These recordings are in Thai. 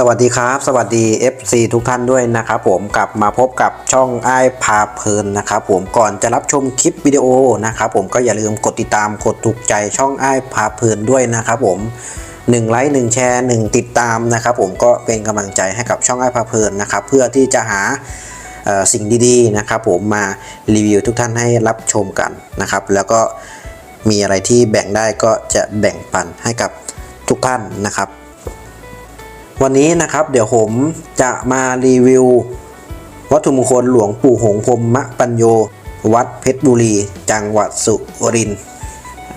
สวัสดีครับ สวัสดี FC ทุกท่านด้วยนะครับผมกลับมาพบกับช่องไอ้พาเพลินนะครับผมก่อนจะรับชมคลิปวิดีโอนะครับผมก็อย่าลืมกดติดตามกดถูกใจช่องไอ้พาเพลินด้วยนะครับผม1ไลค์1แชร์1ติดตามนะครับผมก็เป็นกำลังใจให้กับช่องไอ้พาเพลินนะครับเพื่อที่จะหาสิ่งดีๆนะครับผมมารีวิวทุกท่านให้รับชมกันนะครับแล้วก็มีอะไรที่แบ่งได้ก็จะแบ่งปันให้กับทุกท่านนะครับ วันนี้นะครับเดี๋ยวผมจะมารีวิว วัตถุมงคลหลวงปู่หงพรหมปัญโย วัดเพชรบุรี จังหวัดสุรินทร์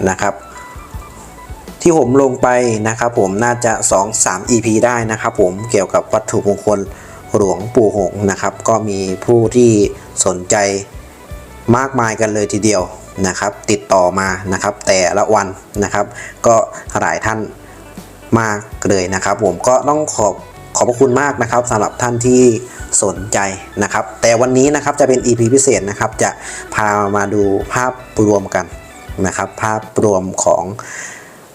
นะครับ ที่ผมลงไปนะครับผมน่าจะ 2-3 EP ได้นะครับผมเกี่ยวกับวัตถุมงคลหลวงปู่หงนะครับ ก็มีผู้ที่สนใจมากมายกันเลยทีเดียวนะครับ ติดต่อมานะครับ แต่ละวันนะครับ ก็หลายท่าน มากเลยนะครับ ผมก็ต้องขอบขอบพระคุณมากนะครับสำหรับท่านที่สนใจนะครับ แต่วันนี้นะครับจะเป็น EP พิเศษนะครับ จะพามาดูภาพรวมกันนะครับ ภาพรวมของ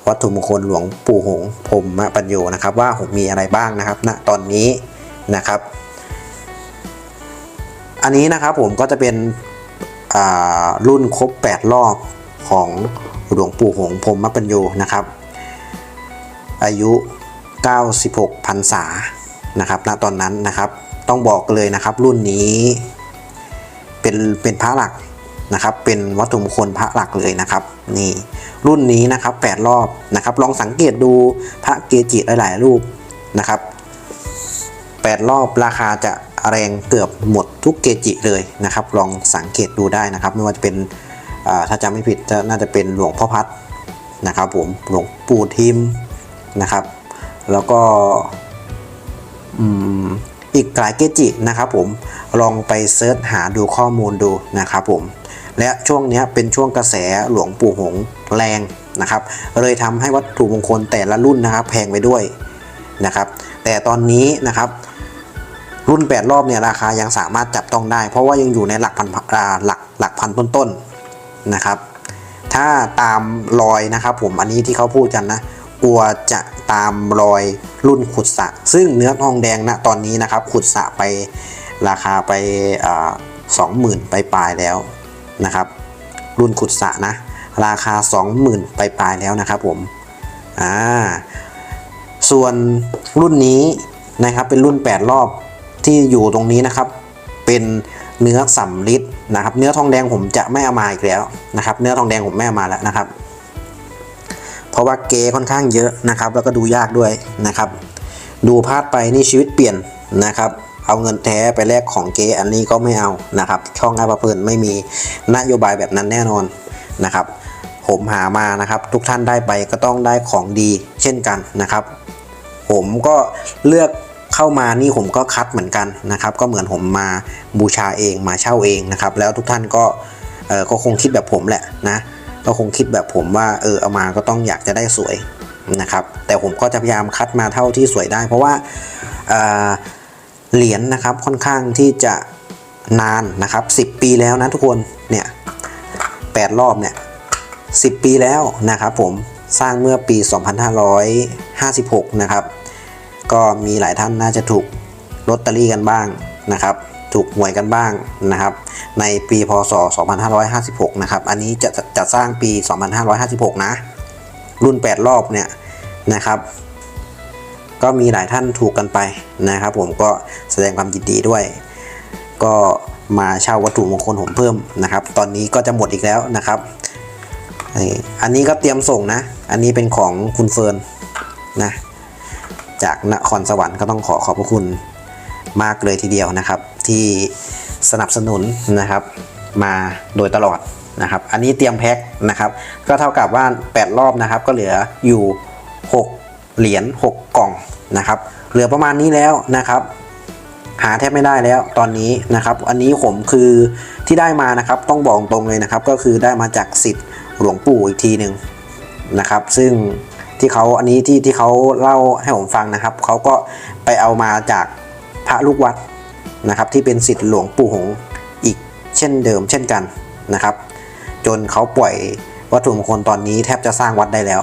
วัตถุมงคลหลวงปู่หงส์พรหมปัญโยนะครับ ว่าผมมีอะไรบ้างนะครับณตอนนี้นะครับ อันนี้นะครับผมก็จะเป็นรุ่นครบ 8 รอบของหลวงปู่หงส์พรหมปัญโยนะครับ อายุ 96พรรษานะครับณตอนนั้นนะครับ ต้องบอกเลยนะครับรุ่นนี้เป็นเป็นพระหลักนะครับ เป็นวัตถุมงคลพระหลักเลยนะครับ นี่รุ่นนี้นะครับ 8 รอบนะครับ ลองสังเกตดูพระเกจิหลาย ๆ รูปนะครับ 8 รอบราคาจะแรงเกือบหมดทุกเกจิเลยนะครับ ลองสังเกตดูได้นะครับ ไม่ว่าจะเป็นถ้าจำไม่ผิดน่าจะเป็นหลวงพ่อพัดนะครับผมหลวงปู่ทิม นะครับ แล้วก็อีกหลายเกจินะครับผมลองไปเซิร์ชหาดูข้อมูลดูนะครับผมและช่วงนี้เป็นช่วงกระแสหลวงปู่หงแรงนะครับ เลยทำให้วัตถุมงคลแต่ละรุ่นนะครับแพงไปด้วยนะครับ แต่ตอนนี้นะครับ รุ่น 8 รอบเนี่ยราคายังสามารถจับต้องได้ เพราะว่ายังอยู่ในหลักพันหลักหลักพันต้นๆนะครับ ถ้าตามรอยนะครับผมอันนี้ที่เขาพูดกันนะ กลัวจะตามรอยรุ่นขุดสะ ซึ่งเนื้อทองแดงณตอนนี้นะครับ ขุดสะไปราคาไปสองหมื่นไปปลายแล้วนะครับ รุ่นขุดสะนะ ราคา 20,000 ไปปลายแล้วนะครับผมอ่าส่วนรุ่นนี้นะครับเป็นรุ่น 8 รอบที่อยู่ตรงนี้นะครับ เป็นเนื้อสำลิดนะครับ เนื้อทองแดงผมจะไม่เอามาอีกแล้วนะครับ เนื้อทองแดงผมไม่เอามาแล้วนะครับ เพราะว่าเกค่อนข้างเยอะนะครับ แล้วก็ดูยากด้วยนะครับ ดูพลาดไปนี่ชีวิตเปลี่ยนนะครับ เอาเงินแท้ไปแลกของเกอันนี้ก็ไม่เอานะครับ ช่องอาปาเพลินไม่มีนโยบายแบบนั้นแน่นอนนะครับ ผมหามานะครับ ทุกท่านได้ไปก็ต้องได้ของดีเช่นกันนะครับ ผมก็เลือกเข้ามานี่ผมก็คัดเหมือนกันนะครับ ก็เหมือนผมมาบูชาเองมาเช่าเองนะครับ แล้วทุกท่านก็เออก็คงคิดแบบผมแหละนะ ก็คงคิดแบบผมว่าเออเอามาก็ต้องอยากจะได้สวยนะครับ แต่ผมก็จะพยายามคัดมาเท่าที่สวยได้ เพราะว่าเเหรียญนะครับค่อนข้างที่จะนานนะครับ 10 ปีแล้วนะทุกคนเนี่ยแปดรอบเนี่ย10 ปีแล้วนะครับผมสร้างเมื่อปี 2556 นะครับ ก็มีหลายท่านน่าจะถูกลอตเตอรี่กันบ้างนะครับ ถูกหวยกันบ้างนะครับ ในปีพศ 2556 นะครับ อันนี้จะจะสร้างปี 2556 นะ รุ่น 8 รอบเนี่ยนะครับ ก็มีหลายท่านถูกกันไปนะครับ ผมก็แสดงความยินดีด้วย ก็มาเช่าวัตถุมงคลผมเพิ่มนะครับ ตอนนี้ก็จะหมดอีกแล้วนะครับ อันนี้ก็เตรียมส่งนะ อันนี้เป็นของคุณเฟิร์นนะ จากนครสวรรค์ก็ต้องขอขอบพระคุณ มากเลยทีเดียวนะครับ ที่สนับสนุนนะครับมาโดยตลอดนะครับ อันนี้เตรียมแพ็คนะครับ ก็เท่ากับว่า 8 รอบนะครับ ก็เหลืออยู่ 6 เหรียญ6 กล่องนะครับ เหลือประมาณนี้แล้วนะครับ หาแทบไม่ได้แล้วตอนนี้นะครับ อันนี้ผมคือที่ได้มานะครับ ต้องบอกตรงเลยนะครับ ก็คือได้มาจากสิทธิ์หลวงปู่อีกทีหนึ่งนะครับ ซึ่งที่เขาอันนี้ที่ที่เขาเล่าให้ผมฟังนะครับเขาก็ไปเอามาจาก พระลูกวัดนะครับที่เป็นสิทธิ์หลวงปู่หงอีกเช่นเดิมเช่นกันนะครับ จนเขาปล่อยวัตถุมงคลตอนนี้แทบจะสร้างวัดได้แล้ว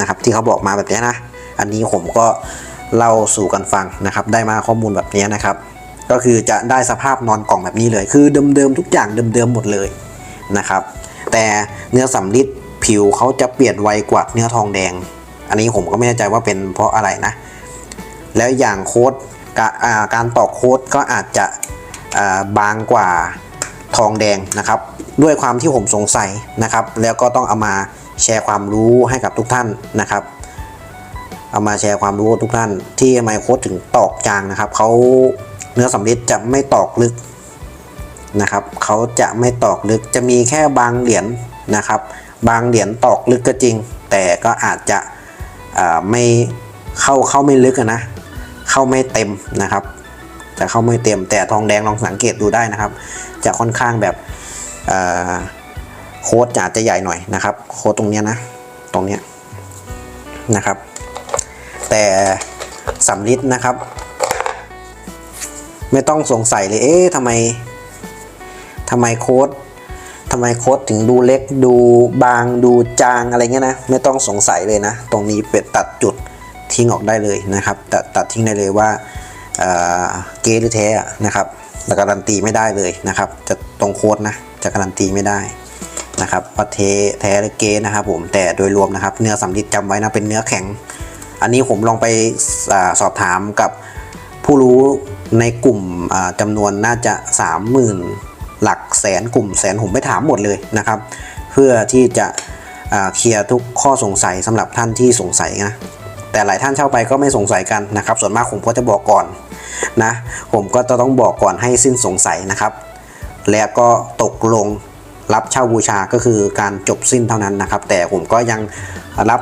นะครับ ที่เขาบอกมาแบบนี้นะ อันนี้ผมก็เล่าสู่กันฟังนะครับ ได้มาข้อมูลแบบนี้นะครับ ก็คือจะได้สภาพนอนกล่องแบบนี้เลย คือเดิมๆทุกอย่างเดิมๆหมดเลยนะครับ แต่เนื้อสำลิดผิวเขาจะเปลี่ยนไวกว่าเนื้อทองแดง อันนี้ผมก็ไม่แน่ใจว่าเป็นเพราะอะไรนะ แล้วอย่างโค้ด กาการตอกโค้ดก็อาจจะบางกว่าทองแดงนะครับ ด้วยความที่ผมสงสัยนะครับ แล้วก็ต้องเอามาแชร์ความรู้ให้กับทุกท่านนะครับ เอามาแชร์ความรู้ทุกท่าน ที่ไมโครถึงตอกจางนะครับเขาเนื้อสำลิดจะไม่ตอกลึกนะครับเขาจะไม่ตอกลึกจะมีแค่บางเหรียญนะครับ บางเหรียญตอกลึกก็จริง แต่ก็อาจจะไม่เข้าเข้าไม่ลึกนะ เข้าไม่เต็มนะครับ จะเข้าไม่เต็มแต่ทองแดงลองสังเกตดูได้นะครับ จะค่อนข้างแบบโค้ดอาจจะใหญ่หน่อยนะครับ โค้ดตรงเนี้ยนะตรงเนี้ยนะครับ แต่สำลิดนะครับ ไม่ต้องสงสัยเลยเอ๊ะทำไมทำไมโค้ดทำไมโค้ดถึงดูเล็กดูบางดูจางอะไรเงี้ยนะ ไม่ต้องสงสัยเลยนะ ตรงนี้เป็นตัดจุด ทิ้งออกได้เลยนะครับตัดตัดทิ้งได้เลยว่าเอ่อเกหรือแท้อะนะครับแล้วการันตีไม่ได้เลยนะครับ จะตรงโค้ดนะจะการันตีไม่ได้นะครับว่าเทแท้หรือเกนะครับผมแต่โดยรวมนะครับเนื้อสำลิดจำไว้นะเป็นเนื้อแข็ง อันนี้ผมลองไปอสอบถามกับผู้รู้ในกลุ่มอ่าจำนวนน่าจะ 30,000 หลักแสนกลุ่มแสนผมไปถามหมดเลยนะครับ เพื่อที่จะเคลียร์ทุกข้อสงสัยสำหรับท่านที่สงสัยนะ แต่หลายท่านเช่าไปก็ไม่สงสัยกันนะครับ ส่วนมากผมก็จะบอกก่อนนะผมก็จะต้องบอกก่อนให้สิ้นสงสัยนะครับ แล้วก็ตกลงรับเช่าบูชาก็คือการจบสิ้นเท่านั้นนะครับ แต่ผมก็ยังรับ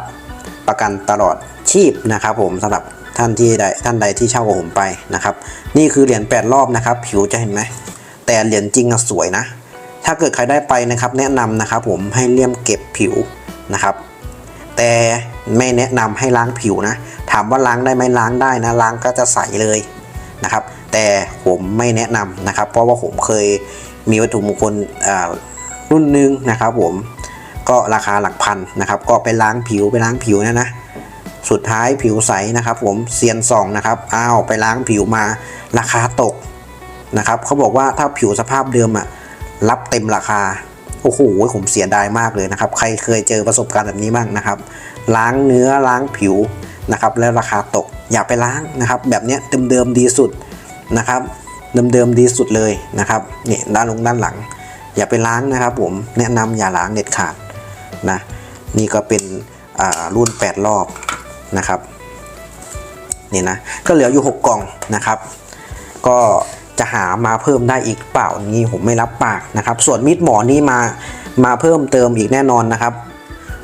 ประกันตลอดชีพนะครับ ผมสำหรับท่านที่ใดท่านใดที่เช่ากับผมไปนะครับ นี่คือเหรียญ8รอบนะครับ ผิวจะเห็นไหมแต่เหรียญจริงอะสวยนะ ถ้าเกิดใครได้ไปนะครับ แนะนำนะครับ ผมให้เลี่ยมเก็บผิวนะครับ แต่ไม่แนะนำให้ล้างผิวนะ ถามว่าล้างได้ไหมล้างได้นะ ล้างก็จะใสเลยนะครับ แต่ผมไม่แนะนำนะครับ เพราะว่าผมเคยมีวัตถุมงคลรุ่นหนึงนะครับผมก็ราคาหลักพันนะครับ ก็ไปล้างผิวไปล้างผิวนะนะสุดท้ายผิวใสนะครับ ผมเซียนสองนะครับอ้าวไปล้างผิวมาราคาตกนะครับเขาบอกว่าถ้าผิวสภาพเดิมอะรับเต็มราคา โอ้โหผมเสียดายมากเลยนะครับ ใครเคยเจอประสบการณ์แบบนี้บ้างนะครับ ล้างเนื้อล้างผิวนะครับแล้วราคาตกอย่าไปล้างนะครับ แบบนี้เดิมๆดีสุดนะครับเดิมๆดีสุดเลยนะครับนี่ด้านลงด้านหลัง อย่าไปล้างนะครับ ผมแนะนำอย่าล้างเด็ดขาดนะนี่ก็เป็นรุ่น 8 รอบนะครับนี่นะก็เหลืออยู่ 6 กล่องนะครับ ก็ จะหามาเพิ่มได้อีกเปล่านี้ผมไม่รับปากนะครับ ส่วนมีดหมอนี่มามาเพิ่มเติมอีกแน่นอนนะครับ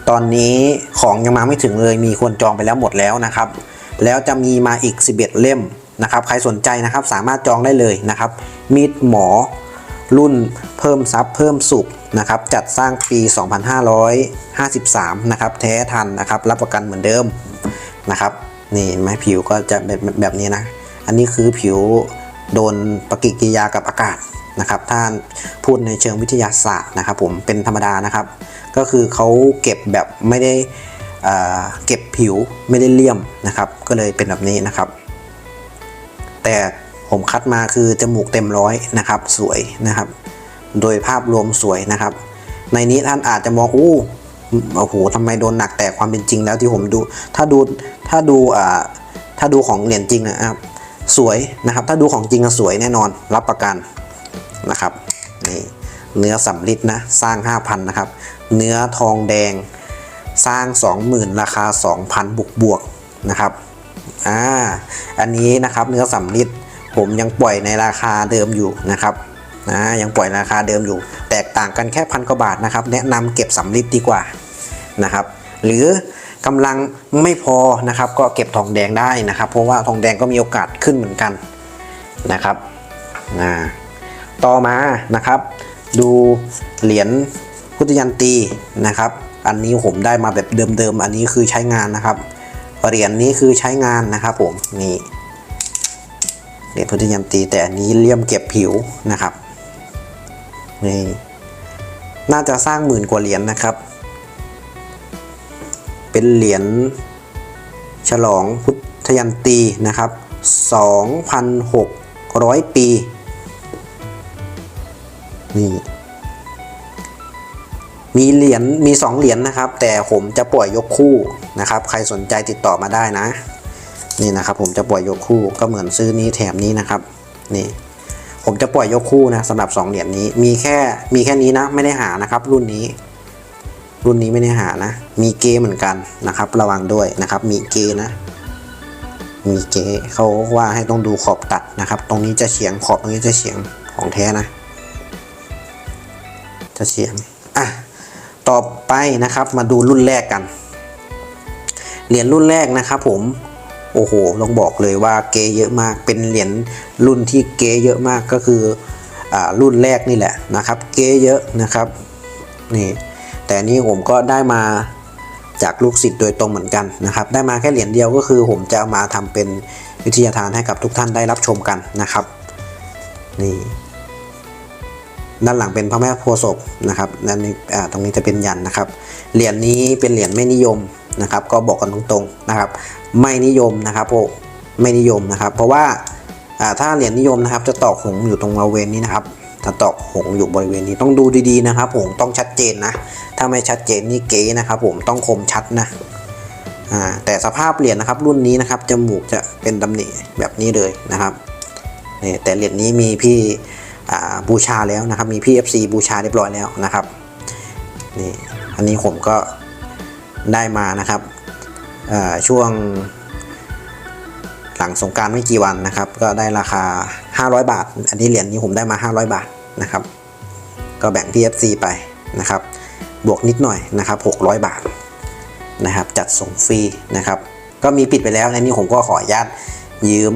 ตอนนี้ของยังมาไม่ถึงเลยมีคนจองไปแล้วหมดแล้วนะครับ แล้วจะมีมาอีก 11 เล่มนะครับ ใครสนใจนะครับสามารถจองได้เลยนะครับ มีดหมอรุ่นเพิ่มซับเพิ่มสุขนะครับ จัดสร้างปี 2553 นะครับ แท้ทันนะครับ รับประกันเหมือนเดิมนะครับ นี่เห็นไหมผิวก็จะแบบแบบนี้นะ อันนี้คือผิว โดนปฏิกิริยากับอากาศนะครับถ้าพูดในเชิงวิทยาศาสตร์นะครับผมเป็นธรรมดานะครับ ก็คือเขาเก็บแบบไม่ได้เเก็บผิวไม่ได้เลี่ยมนะครับ ก็เลยเป็นแบบนี้นะครับ แต่ผมคัดมาคือจมูกเต็มร้อยนะครับ สวยนะครับ โดยภาพรวมสวยนะครับ ในนี้ท่านอาจจะมองอู้โอ้โหทำไมโดนหนักแต่ความเป็นจริงแล้วที่ผมดู ถ้าดูถ้าดูอ่าถ้าดูของเหรียญจริงนะครับ สวยนะครับ ถ้าดูของจริงสวยแน่นอนรับประกันนะครับนี่เนื้อสำลิดนะสร้าง 5,000นะครับ เนื้อทองแดงสร้าง 20,000 ราคา 2,000 บวกบวกนะครับอ่าอันนี้นะครับเนื้อสำลิดผมยังปล่อยในราคาเดิมอยู่นะครับนะยังปล่อยราคาเดิมอยู่ แตกต่างกันแค่พันกว่าบาทนะครับ แนะนำเก็บสำลิดดีกว่านะครับ หรือ กำลังไม่พอนะครับ ก็เก็บทองแดงได้นะครับ เพราะว่าทองแดงก็มีโอกาสขึ้นเหมือนกันนะครับอ่าต่อมานะครับ ดูเหรียญพุทธยันตีนะครับ อันนี้ผมได้มาแบบเดิมๆ อันนี้คือใช้งานนะครับเหรียญนี้คือใช้งานนะครับผมนี่เหรียญพุทธยันตีแต่อันนี้เลี่ยมเก็บผิวนะครับนี่น่าจะสร้างหมื่นกว่าเหรียญนะครับ เป็นเหรียญฉลองพุทธยันตีนะครับ 2,600 ปี นี่ มีเหรียญ มี 2 เหรียญนะครับ แต่ผมจะปล่อยยกคู่นะครับ ใครสนใจติดต่อมาได้นะ นี่นะครับ ผมจะปล่อยยกคู่ ก็เหมือนซื้อนี้แถมนี้นะครับ นี่ผมจะปล่อยยกคู่นะสำหรับ 2 เหรียญนี้ มีแค่ มีแค่นี้นะ ไม่ได้หานะครับ รุ่นนี้ รุ่นนี้ไม่ได้หานะ มีเกเหมือนกันนะครับ ระวังด้วยนะครับ มีเกนะ มีเกเขาว่าให้ต้องดูขอบตัดนะครับ ตรงนี้จะเฉียงขอบตรงนี้จะเฉียงของแท้นะ จะเฉียงอะต่อไปนะครับมาดูรุ่นแรกกัน เหรียญรุ่นแรกนะครับผมโอ้โหต้องบอกเลยว่าเกเยอะมาก เป็นเหรียญรุ่นที่เกเยอะมากก็คืออ่ารุ่นแรกนี่แหละนะครับ เกเยอะนะครับ นี่ แต่นี้ผมก็ได้มาจากลูกศิษย์โดยตรงเหมือนกันนะครับ ได้มาแค่เหรียญเดียวก็คือ ผมจะเอามาทำเป็นวิทยาทานให้กับทุกท่านได้รับชมกันนะครับ นี่ด้านหลังเป็นพระแม่โพศพนะครับด้านนี้อ่าตรงนี้จะเป็นยันนะครับ เหรียญนี้เป็นเหรียญไม่นิยมนะครับ ก็บอกกันตรงๆนะครับ ไม่นิยมนะครับโอไม่นิยมนะครับ เพราะว่าถ้าเหรียญนิยมนะครับ จะตอกหงอยู่ตรงบริเวณนี้นะครับ ถ้าตอกหงอยู่บริเวณนี้ต้องดูดีๆนะครับผมต้องชัดเจนนะ ถ้าไม่ชัดเจนนี่เก๋นะครับผมต้องคมชัดนะแต่สภาพเหรียญนะครับรุ่นนี้นะครับจมูกจะเป็นตำหนิแบบนี้เลยนะครับนี่แต่เหรียญนี้มีพี่บูชาแล้วนะครับมีพี่ FC บูชาเรียบร้อยแล้วนะครับนี่อันนี้ผมก็ได้มานะครับช่วงหลังสงการไม่กี่วันนะครับ ก็ได้ราคา 500 บาท อันนี้เหรียญนี้ผมได้มา 500 บาท นะครับ ก็แบ่ง PFC ไปนะครับ บวกนิดหน่อยนะครับ 600 บาทนะครับ จัดส่งฟรีนะครับ ก็มีปิดไปแล้วในนี้ผมก็ขออนุญาตยืม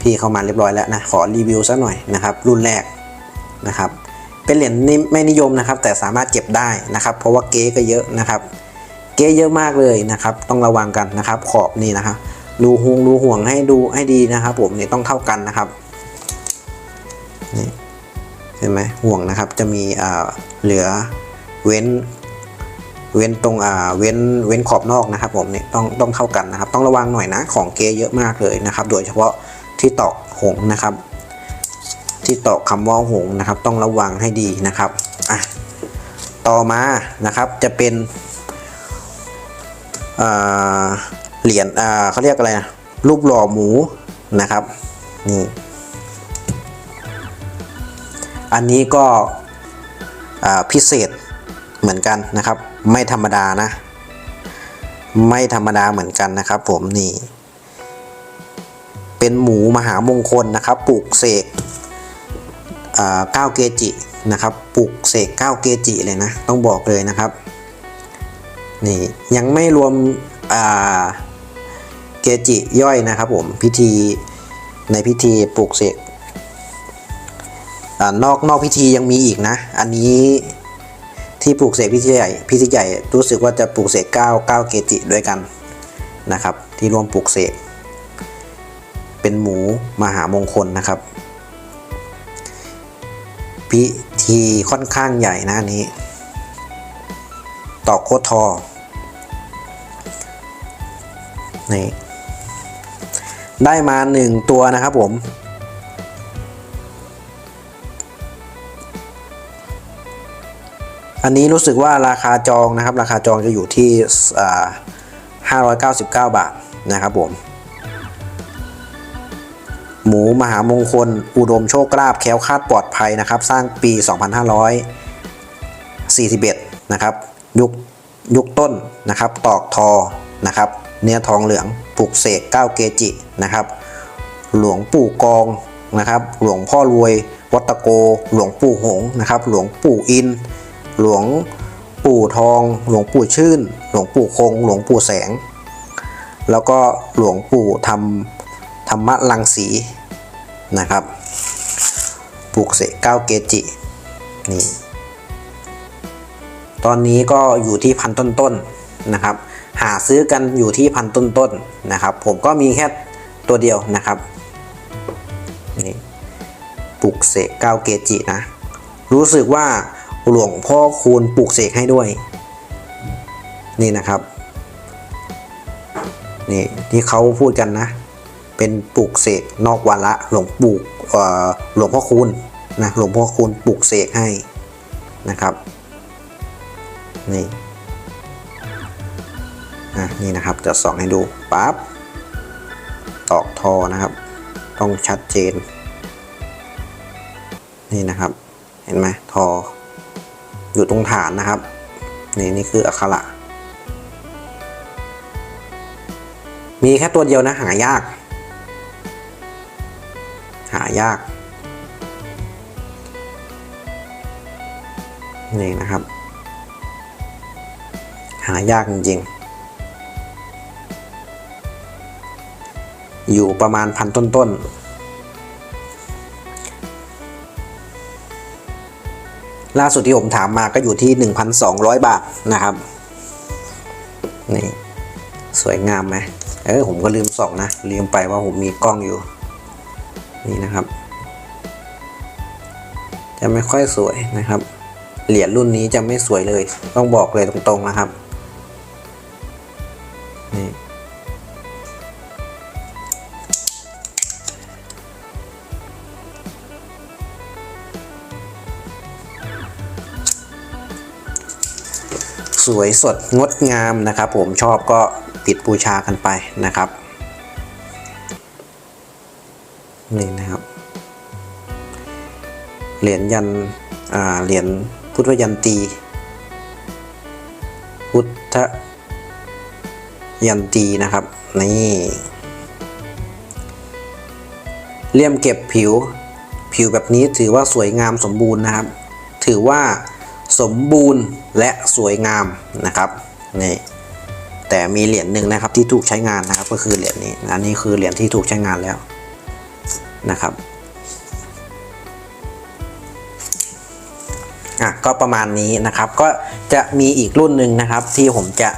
พี่เข้ามาเรียบร้อยแล้วนะขอรีวิวซะหน่อยนะครับ รุ่นแรกนะครับ เป็นเหรียญไม่นิยมนะครับ แต่สามารถเก็บได้นะครับ เพราะว่าเก๊ก็เยอะนะครับ เก๊เยอะมากเลยนะครับ ต้องระวังกันนะครับ ขอบนี่นะครับรูหงรูห่วงให้ดูให้ดีนะครับ ผมเนี่ยต้องเท่ากันนะครับ นี่เห็นไหมห่วงนะครับจะมีอ่าเหลือเว้นเว้นตรงอ่าเว้นเว้นขอบนอกนะครับผมเนี่ยต้องต้องเท่ากันนะครับ ต้องระวังหน่อยนะของเกเยอะมากเลยนะครับ โดยเฉพาะที่ตอกหงนะครับ ที่ตอกคำว่าหงนะครับ ต้องระวังให้ดีนะครับอะต่อมานะครับจะเป็นอ่าเหรียญอ่าเขาเรียกอะไรนะรูปหล่อหมูนะครับนี่ อันนี้ก็พิเศษเหมือนกันนะครับ ไม่ธรรมดานะ ไม่ธรรมดาเหมือนกันนะครับ ผมนี่ เป็นหมูมหามงคลนะครับปลูกเสกเก้าเกจินะครับปลูกเสกเก้าเกจิเลยนะ ต้องบอกเลยนะครับนี่ยังไม่รวมเกจิย่อยนะครับผมพิธีในพิธีปลูกเสก นอกนอกพิธียังมีอีกนะ อันนี้ที่ปลูกเสกพิธีใหญ่พิธีใหญ่รู้สึกว่าจะปลูกเสก9 9เกจิด้วยกันนะครับ ที่รวมปลูกเสกเป็นหมูมหามงคลนะครับ พิธีค่อนข้างใหญ่นะอันนี้ ตอกโคทอนี่ได้มาหนึ่งตัวนะครับผม อันนี้รู้สึกว่าราคาจองนะครับ ราคาจองจะอยู่ที่อ่า599 บาทนะครับผม หมูมหามงคล อุดมโชคลาภแค้วคาดปลอดภัยนะครับ สร้างปี 2541 นะครับ ยุคยุคต้นนะครับ ตอกทอนะครับ เนื้อทองเหลืองปลูกเสก9เกจินะครับ หลวงปู่กองนะครับ หลวงพ่อรวย วัตโก หลวงปู่หงนะครับ หลวงปู่อิน หลวงปู่ทอง หลวงปู่ชื่น หลวงปู่คง หลวงปู่แสง แล้วก็หลวงปู่ธรรมธรรมะลังสีนะครับปลูกเสกเก้าเกจินี่ตอนนี้ก็อยู่ที่พันต้นๆนะครับ หาซื้อกันอยู่ที่พันต้นๆนะครับ ผมก็มีแค่ตัวเดียวนะครับนี่ปลูกเสกเก้าเกจินะ รู้สึกว่า หลวงพ่อคูณปลูกเสกให้ด้วย นี่นะครับนี่ที่เขาพูดกันนะ เป็นปลูกเสกนอกวาระหลวงปู่หลวงพ่อคูณนะหลวงพ่อคูณปลูกเสกให้นะครับนี่อะนี่นะครับจะส่องให้ดูปั๊บตอกทอนะครับ ต้องชัดเจน นี่นะครับ เห็นไหมทอ อยู่ตรงฐานนะครับ นี่นี่คืออักขระ มีแค่ตัวเดียวนะหายาก หายาก นี่นะครับ หายากจริงๆ อยู่ประมาณพันต้นๆ ล่าสุดที่ผมถามมาก็อยู่ที่ 1,200 บาทนะครับ นี่ สวยงามไหมเออผมก็ลืมส่องนะ ลืมไปว่าผมมีกล้องอยู่ นี่นะครับ จะไม่ค่อยสวยนะครับ เหรียญรุ่นนี้จะไม่สวยเลย ต้องบอกเลยตรงๆนะครับ วยสดงดงามนะครับ ผมชอบก็ปิดบูชากันไปนะครับนี่นะครับเหรียญยันเหรียญพุทธยันตี พุทธยันตีนะครับนี่เลี่ยมเก็บผิวผิวแบบนี้ถือว่าสวยงามสมบูรณ์นะครับ ถือว่า สมบูรณ์และสวยงามนะครับนี่แต่มีเหรียญหนึ่งนะครับที่ถูกใช้งานนะครับก็คือเหรียญนี้อันนี้คือเหรียญที่ถูกใช้งานแล้วนะครับอะก็ประมาณนี้นะครับก็จะมีอีกรุ่นหนึ่งนะครับ ที่ผมจะ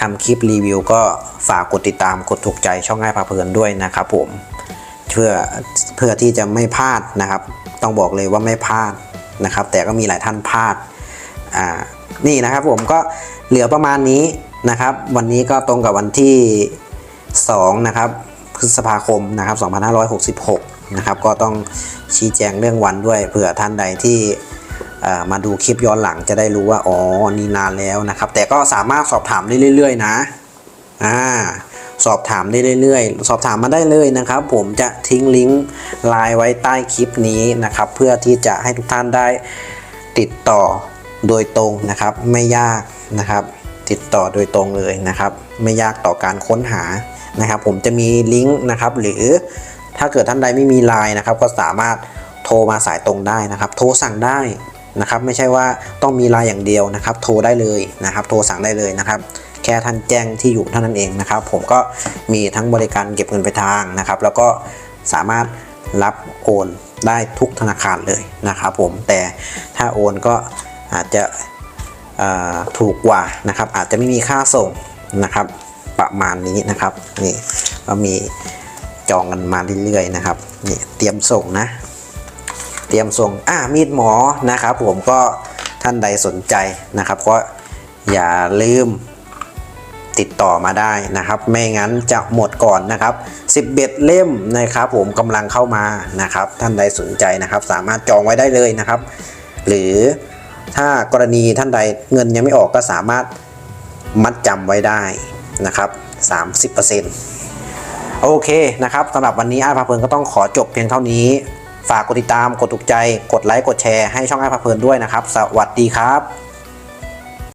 ทำคลิปรีวิว ก็ฝากกดติดตามกดถูกใจช่องง่ายพาเพลินด้วยนะครับผมเพื่อเพื่อที่จะไม่พลาดนะครับ ต้องบอกเลยว่าไม่พลาดนะครับ แต่ก็มีหลายท่านพลาด อ่านี่นะครับผมก็เหลือประมาณนี้นะครับ วันนี้ก็ตรงกับวันที่ 2 นะครับพฤษภาคมนะครับ 2566 นะครับ ก็ต้องชี้แจงเรื่องวันด้วยเผื่อท่านใดที่มาดูคลิปย้อนหลังจะได้รู้ว่า อ๋อ นี่นานแล้วนะครับ แต่ก็สามารถสอบถามได้เรื่อย ๆ นะ อ่า สอบถามได้เรื่อย ๆ สอบถามมาได้เลยนะครับ ผมจะทิ้งลิงก์ไลน์ไว้ใต้คลิปนี้นะครับ เพื่อที่จะให้ทุกท่านได้ติดต่อ โดยตรงนะครับ ไม่ยากนะครับ ติดต่อโดยตรงเลยนะครับ ไม่ยากต่อการค้นหานะครับ ผมจะมีลิงก์นะครับ หรือถ้าเกิดท่านใดไม่มีไลน์นะครับ ก็สามารถโทรมาสายตรงได้นะครับ โทรสั่งได้นะครับ ไม่ใช่ว่าต้องมีไลน์อย่างเดียวนะครับ โทรได้เลยนะครับ โทรสั่งได้เลยนะครับแค่ท่านแจ้งที่อยู่เท่านั้นเองนะครับ ผมก็มีทั้งบริการเก็บเงินไปลายทางนะครับ แล้วก็สามารถรับโอนได้ทุกธนาคารเลยนะครับ ผมแต่ถ้าโอนก็ อาจจะถูกกว่านะครับ อาจจะไม่มีค่าส่งนะครับ ประมาณนี้นะครับนี่ก็มีจองกันมาเรื่อยๆนะครับนี่เตรียมส่งนะ เตรียมส่งอ่ามีดหมอนะครับ ผมก็ท่านใดสนใจนะครับ ก็อย่าลืมติดต่อมาได้นะครับ ไม่งั้นจะหมดก่อนนะครับ 11 เล่มนะครับ ผมกำลังเข้ามานะครับ ท่านใดสนใจนะครับ สามารถจองไว้ได้เลยนะครับ หรือ ถ้ากรณีท่านใดเงินยังไม่ออกก็สามารถมัดจำไว้ได้นะครับ30%โอเคนะครับสำหรับวันนี้อาร์ตพาเพลินก็ต้องขอจบเพียงเท่านี้ ฝากกดติดตามกดถูกใจ กดไลค์กดแชร์ให้ช่องอาร์ตพาเพลินด้วยนะครับ สวัสดีครับ